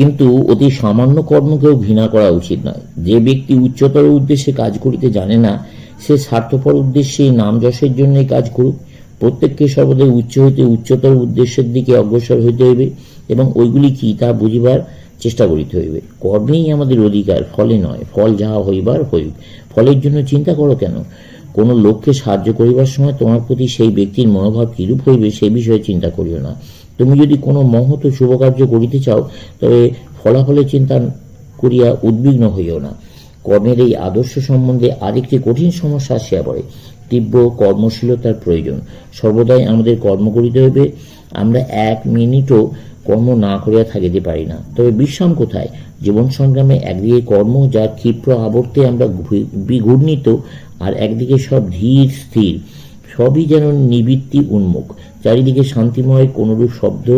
কিন্তু অতি সামান্য কর্মকেও ঘৃণা করা উচিত নয়। যে ব্যক্তি উচ্চতর উদ্দেশ্যে কাজ করিতে জানে না, সে স্বার্থপর উদ্দেশ্যে নাম যশের জন্যই কাজ করুক। প্রত্যেককে সর্বদাই উচ্চ হইতে উচ্চতর উদ্দেশ্যের দিকে অগ্রসর হইতে হইবে এবং ওইগুলি কি তা বুঝিবার চেষ্টা করিতে হইবে। কর্মেই আমাদের অধিকার, ফলে নয়, ফল যাহা হইবার হইব। ফলের জন্য চিন্তা করো কেন? কোনো লোককে সাহায্য করিবার সময় তোমার প্রতি সেই ব্যক্তির মনোভাব কিরূপ হইবে সে বিষয়ে চিন্তা করিও না। তুমি যদি কোনো মহৎ শুভ কার্য করিতে চাও, তবে ফলাফলের চিন্তা করিয়া উদ্বিগ্ন হইও না। কর্মের এই আদর্শ সম্বন্ধে আরেকটি কঠিন সমস্যা আসিয়া পড়ে। তীব্র কর্মশীলতার প্রয়োজন। সর্বদাই আমাদের কর্ম করিতে হইবে। আমরা এক মিনিটও কর্ম না করিয়া থাকিতে পারি না। তবে বিশ্রাম কোথায়? জীবন সংগ্রামে একদিকে কর্ম যা ক্ষিপ্র আবর্তে আমরা বিঘূর্ণিত, আর একদিকে সব ধীর স্থির। সবই যেন নিবৃত্তি উন্মুখ। চারিদিকে শান্তিময় কোনরূপ শব্দ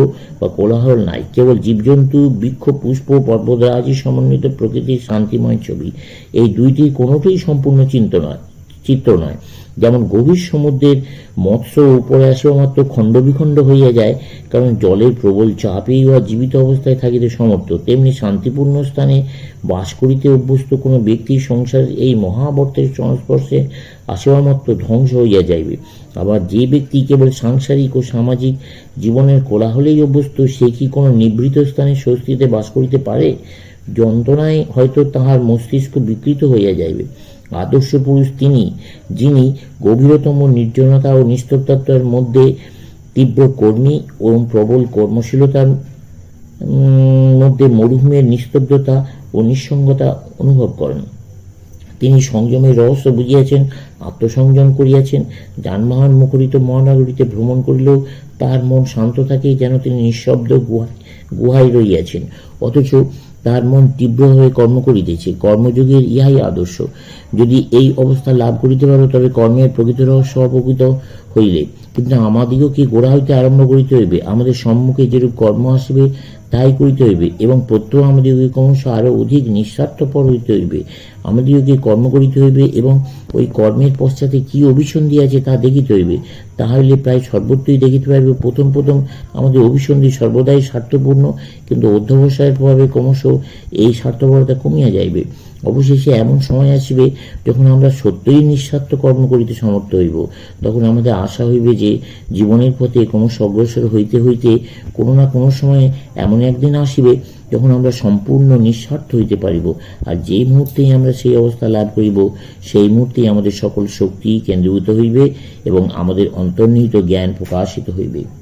বা কোলাহল নাই। কেবল জীবজন্তু, বৃক্ষ, পুষ্প, পর্বতরাজি সমন্বিত প্রকৃতির শান্তিময় ছবি। এই দুইটি কোনোটাই সম্পূর্ণ চিন্তা নয়। চিত্র নয়। যেমন গভীর সমুদ্রের মৎস্য উপরে আসিবা মাত্র খণ্ড বিখণ্ড হইয়া যায়, কারণ জলের প্রবল চাপেই উহা জীবিত অবস্থায় থাকিতে সমর্থ। তেমনি শান্তিপূর্ণ স্থানে বাস করিতে অভ্যস্ত কোনো ব্যক্তির সংসার এই মহাবর্তের সংস্পর্শে আসিবা মাত্র ধ্বংস হইয়া যাইবে। আবার যে ব্যক্তি কেবল সাংসারিক ও সামাজিক জীবনের কোলাহলেই অভ্যস্ত, সে কি কোনো নিভৃত স্থানে স্বস্তিতে বাস করিতে পারে? যন্ত্রণায় হয়তো তাহার মস্তিষ্ক বিকৃত হইয়া যাইবে। আদর্শ পুরুষ তিনি, যিনি গভীরতম নির্জনতা ও নিস্তব্ধতার মধ্যে তীব্র কর্মী ও প্রবল কর্মশীলতার মধ্যে মরুভূমির নিস্তব্ধতা ও নিঃসঙ্গতা অনুভব করেন। তিনি সংযমের রহস্য বুঝিয়াছেন, আত্মসংযম করিয়াছেন, যানবাহন মুখরিত মহানগরীতে ভ্রমণ করিলেও তাহার মন শান্ত থাকে যেন তিনি নিঃশব্দ গুহায় গুহায় রইয়াছেন অথচ তাহার মন তীব্রভাবে কর্ম করিতেছে। কর্মযোগের ইহাই আদর্শ। যদি এই অবস্থা লাভ করিতে পারো, তবে কর্মের প্রকৃত রহস্য অপকৃত হইলে। কিন্তু আমাদিগকে গোড়া হইতে আরম্ভ করিতে হইবে। আমাদের সম্মুখে যেরূপ কর্ম আসিবে তাই করিতে হইবে এবং প্রত্যহ আমাদিগকে ক্রমশ আরও অধিক নিঃস্বার্থপর হইতে হইবে। আমাদিগকে কর্ম করিতে হইবে এবং ওই কর্মের পশ্চাতে কি অভিসন্ধি আছে তা দেখিতে হইবে। তাহলে প্রায় সর্বত্রই দেখিতে পাইবে, প্রথম প্রথম আমাদের অভিসন্ধি সর্বদাই স্বার্থপূর্ণ, কিন্তু অধ্যবসায়ের প্রভাবে ক্রমশ এই স্বার্থপরতা কমিয়া যাইবে। অবশেষে এমন সময় আসিবে যখন আমরা সত্যই নিঃস্বার্থ কর্ম করিতে সমর্থ হইব। তখন আমাদের আশা হইবে যে জীবনের পথে ক্রমশ অগ্রসর হইতে হইতে কোনো না কোনো সময়ে এমন একদিন আসিবে যখন আমরা সম্পূর্ণ নিঃস্বার্থ হইতে পারিব। আর যেই মুহূর্তেই আমরা সেই অবস্থা লাভ করিব, সেই মুহূর্তেই আমাদের সকল শক্তি কেন্দ্রীভূত হইবে এবং আমাদের অন্তর্নিহিত জ্ঞান প্রকাশিত হইবে।